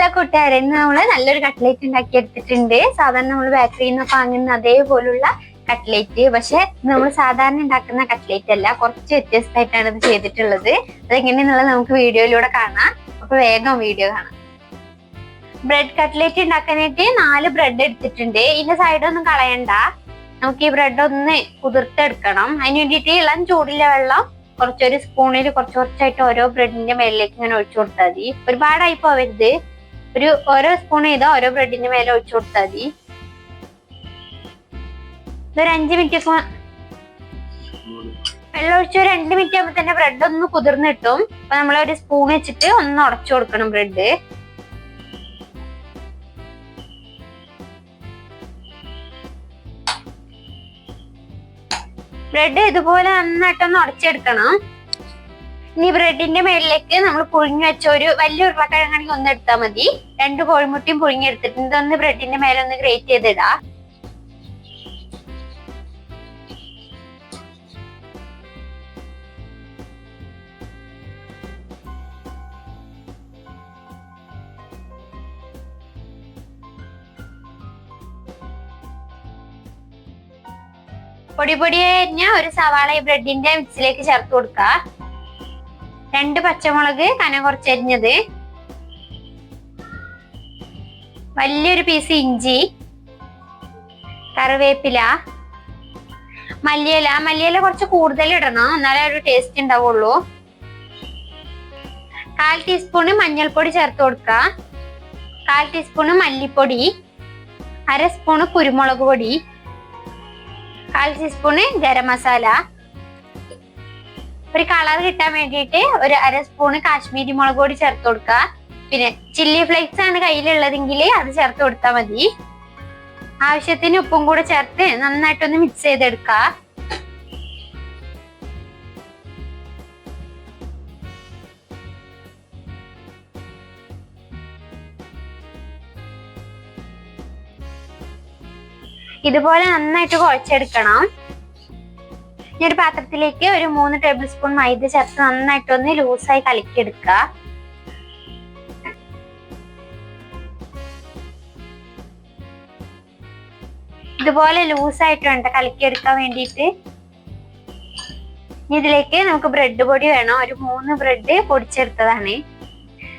Hello കൂട്ടുകാരെ ഇന്ന് നമ്മൾ നല്ലൊരു കട്ട്ലേറ്റ് ഉണ്ടാക്കി എടുത്തിട്ടുണ്ട് സാധാരണ നമ്മൾ ബേക്കറിയിൽ നിന്ന് വാങ്ങുന്ന അതേപോലുള്ള കട്ട്ലേറ്റ്. പക്ഷെ നമ്മൾ സാധാരണ ഉണ്ടാക്കുന്ന കട്ട്ലേറ്റ് അല്ല. കുറച്ച് വ്യത്യസ്തമായിട്ടാണ് ഇത് ചെയ്തിട്ടുള്ളത്. അതെങ്ങനെയാന്നുള്ളത് നമുക്ക് വീഡിയോയിലൂടെ കാണാം. അപ്പൊ വേഗം വീഡിയോ കാണാം. ബ്രെഡ് കട്ട്ലേറ്റ് ഉണ്ടാക്കാനായിട്ട് നാല് ബ്രെഡ് എടുത്തിട്ടുണ്ട്. ഇതിന്റെ സൈഡൊന്നും കളയണ്ട. നമുക്ക് ഈ ബ്രെഡ് ഒന്ന് കുതിർത്തെടുക്കണം. അതിന് വേണ്ടിയിട്ട് ഇളം ചൂടിലെ വെള്ളം കുറച്ചൊരു സ്പൂണിൽ കുറച്ച് കുറച്ചായിട്ട് ഓരോ ബ്രെഡിന്റെ മേലിലേക്ക് ഇങ്ങനെ ഒഴിച്ചു കൊടുത്താൽ മതി. ഒരുപാടായി പോവരുത്. ഒരു ഓരോ സ്പൂൺ ചെയ്ത ഓരോ ബ്രെഡിന്റെ മേലെ ഒഴിച്ചു കൊടുത്താൽ മതി. ഇതൊരു അഞ്ച് മിനിറ്റ് വെള്ളം ഒഴിച്ച് ഒരു രണ്ട് മിനിറ്റ് ആകുമ്പോൾ തന്നെ ബ്രെഡ് ഒന്ന് കുതിർന്ന് കിട്ടും. അപ്പൊ നമ്മൾ ഒരു സ്പൂൺ വെച്ചിട്ട് ഒന്ന് ഉടച്ചു കൊടുക്കണം ബ്രെഡ് ബ്രെഡ് ഇതുപോലെ നന്നായിട്ടൊന്ന് ഉടച്ചെടുക്കണം. ഇനി ബ്രെഡിന്റെ മേളിലേക്ക് നമ്മൾ പുഴുങ്ങി വെച്ച ഒരു വലിയ ഉരുളക്കിഴങ്ങാണെങ്കിൽ ഒന്ന് എടുത്താൽ മതി. രണ്ട് കോഴിമുട്ടിയും പുഴുങ്ങി എടുത്തിട്ട് ഇതൊന്ന് ബ്രെഡിന്റെ മേലെ ഒന്ന് ഗ്രേറ്റ് ചെയ്തിടാ. പൊടി അരിഞ്ഞ ഒരു സവാള ഈ ബ്രെഡിന്റെ മിക്സിലേക്ക് ചേർത്ത് കൊടുക്കുക രണ്ട് പച്ചമുളക് കനം കുറച്ചരിഞ്ഞത് വലിയൊരു പീസ് ഇഞ്ചി കറിവേപ്പില മല്ലിയില. മല്ലിയില കുറച്ച് കൂടുതൽ ഇടണം എന്നാലേ ഒരു ടേസ്റ്റ് ഉണ്ടാവുള്ളൂ. കാൽ ടീസ്പൂണ് മഞ്ഞൾപ്പൊടി ചേർത്ത് കൊടുക്കുക. കാൽ ടീസ്പൂണ് മല്ലിപ്പൊടി അര സ്പൂണ് കുരുമുളക് പൊടി കാൽ ടീസ്പൂണ് ഗരം മസാല ഒരു കളർ കിട്ടാൻ വേണ്ടിയിട്ട് ഒരു അര സ്പൂണ് കാശ്മീരി മുളക് പൊടി ചേർത്ത് കൊടുക്കുക. പിന്നെ ചില്ലി ഫ്ലേക്സ് ആണ് കയ്യിലുള്ളതെങ്കിൽ അത് ചേർത്ത് കൊടുത്താൽ മതി. ആവശ്യത്തിന് ഉപ്പും കൂടെ ചേർത്ത് നന്നായിട്ടൊന്ന് മിക്സ് ചെയ്തെടുക്കുക. ഇതുപോലെ നന്നായിട്ട് കുഴച്ചെടുക്കണം. ഇനി ഒരു പാത്രത്തിലേക്ക് ഒരു മൂന്ന് ടേബിൾ സ്പൂൺ മൈദ ചേർത്ത് നന്നായിട്ടൊന്ന് ലൂസായി കലക്കിയെടുക്കുക. ഇതുപോലെ ലൂസായിട്ട് വേണ്ട കലക്കിയെടുക്കാൻ വേണ്ടിയിട്ട്. ഇതിലേക്ക് നമുക്ക് ബ്രെഡ് പൊടി വേണം. ഒരു മൂന്ന് ബ്രെഡ് പൊടിച്ചെടുത്തതാണ്.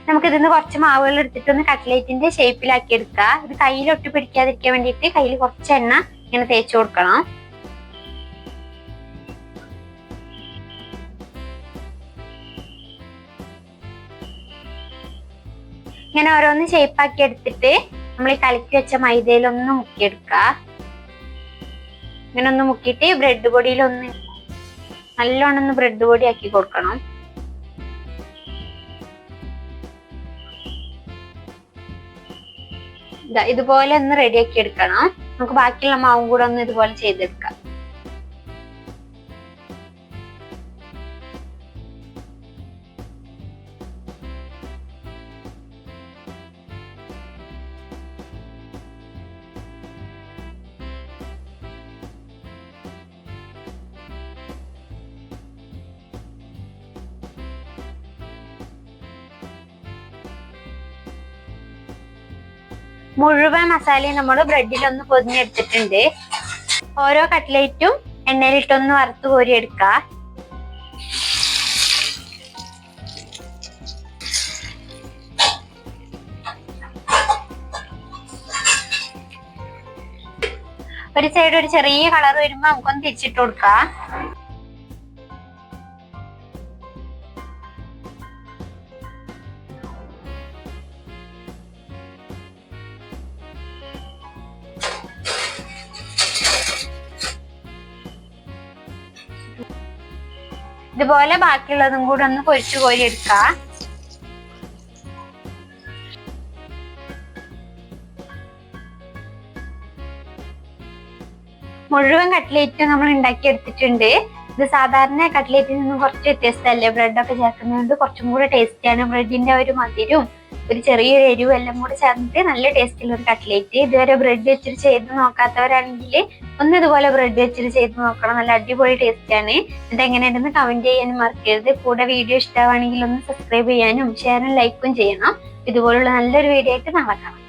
നമുക്ക് ഇതിന്ന് കുറച്ച് മാവുകൾ എടുത്തിട്ട് ഒന്ന് കട്ട്ലേറ്റിന്റെ ഷേപ്പിലാക്കി എടുക്കുക. ഇത് കയ്യിൽ ഒട്ടി പിടിക്കാതിരിക്കാൻ വേണ്ടിയിട്ട് കയ്യിൽ കുറച്ച് എണ്ണ ഇങ്ങനെ തേച്ച് കൊടുക്കണം. ഇങ്ങനെ ഓരോന്ന് ഷേപ്പാക്കി എടുത്തിട്ട് നമ്മൾ ഈ കലക്കി വെച്ച മൈദയിലൊന്ന് മുക്കിയെടുക്കുക ഇങ്ങനെ ഒന്ന് മുക്കിയിട്ട് ബ്രെഡ് പൊടിയിലൊന്ന് നല്ലോണം ഒന്ന് ബ്രെഡ് പൊടി ആക്കി കൊടുക്കണം ഇതുപോലെ ഒന്ന് റെഡിയാക്കി എടുക്കണം. നമുക്ക് ബാക്കിയുള്ള മാവും കൂടെ ഒന്ന് ഇതുപോലെ ചെയ്തെടുക്കാം. മുഴുവൻ മസാലയും നമ്മൾ ബ്രെഡിലൊന്ന് പൊതിഞ്ഞെടുത്തിട്ടുണ്ട്. ഓരോ കട്ട്ലേറ്റും എണ്ണയിലിട്ടൊന്ന് വറുത്ത് കോരി എടുക്കുക ഒരു സൈഡ് ഒരു ചെറിയ കളർ വരുമ്പോ നമുക്കൊന്ന് തിരിച്ചിട്ട് കൊടുക്കാം. ഇതുപോലെ ബാക്കിയുള്ളതും കൂടെ ഒന്ന് പൊരിച്ചു കോരി എടുക്കാം. മുഴുവൻ കട്ട്ലേറ്റ് നമ്മൾ ഉണ്ടാക്കി എടുത്തിട്ടുണ്ട്. ഇത് സാധാരണ കട്ട്ലേറ്റിൽ നിന്നും കുറച്ച് വ്യത്യസ്തമല്ലേ? ബ്രെഡ് ഒക്കെ ചേർക്കുന്നതുകൊണ്ട് കുറച്ചും കൂടെ ടേസ്റ്റിയാണ് ബ്രെഡിന്റെ ഒരു മധുരവും ഒരു ചെറിയൊരു എരിവ് എല്ലാം കൂടെ ചേർന്നിട്ട് നല്ല ടേസ്റ്റിൽ ഒരു കട്ട്ലേറ്റ് ഇതുവരെ ബ്രെഡ് വെച്ചിട്ട് ചെയ്ത് നോക്കാത്തവരാണെങ്കിൽ ഒന്ന് ഇതുപോലെ ബ്രെഡ് വെച്ചിട്ട് ചെയ്ത് നോക്കണം. നല്ല അടിപൊളി ടേസ്റ്റ് ആണ്. ഇത് എങ്ങനെയുണ്ടെന്ന് കമന്റ് ചെയ്യാനും മറക്കരുത്. കൂടെ വീഡിയോ ഇഷ്ടമാണെങ്കിൽ ഒന്ന് സബ്സ്ക്രൈബ് ചെയ്യാനും ഷെയറും ലൈക്കും ചെയ്യണം. ഇതുപോലുള്ള നല്ലൊരു വീഡിയോ ആയിട്ട് നടക്കണം കാണാം.